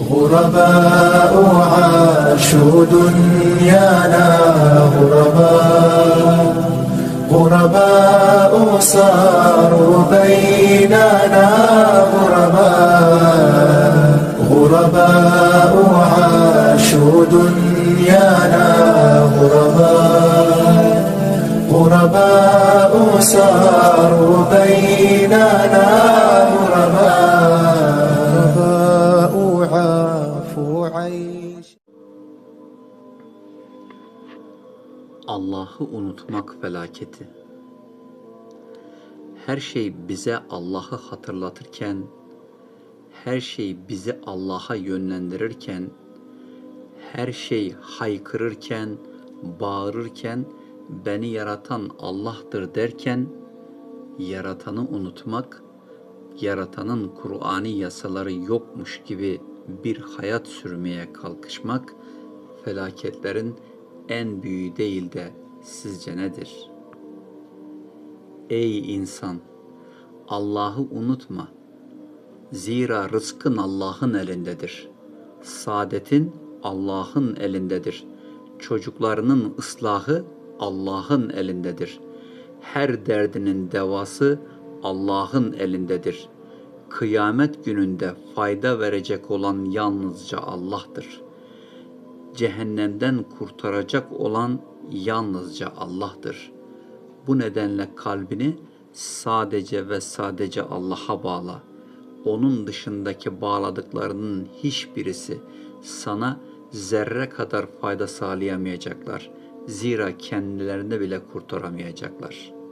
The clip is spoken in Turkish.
غرباء عاشوا دنيانا غرباء غرباء صاروا بيننا غرباء غرباء عاشوا دنيانا غرباء غرباء صاروا بيننا Allah'ı unutmak felaketi. Her şey bize Allah'ı hatırlatırken, her şey bizi Allah'a yönlendirirken, her şey haykırırken, bağırırken, beni yaratan Allah'tır derken, yaratanı unutmak, yaratanın Kur'ani yasaları yokmuş gibi bir hayat sürmeye kalkışmak, felaketlerin en büyüğü değil de sizce nedir? Ey insan! Allah'ı unutma. Zira rızkın Allah'ın elindedir. Saadetin Allah'ın elindedir. Çocuklarının ıslahı Allah'ın elindedir. Her derdinin devası Allah'ın elindedir. Kıyamet gününde fayda verecek olan yalnızca Allah'tır. Cehennemden kurtaracak olan yalnızca Allah'tır. Bu nedenle kalbini sadece ve sadece Allah'a bağla. Onun dışındaki bağladıklarının hiçbirisi sana zerre kadar fayda sağlayamayacaklar. Zira kendilerini bile kurtaramayacaklar.''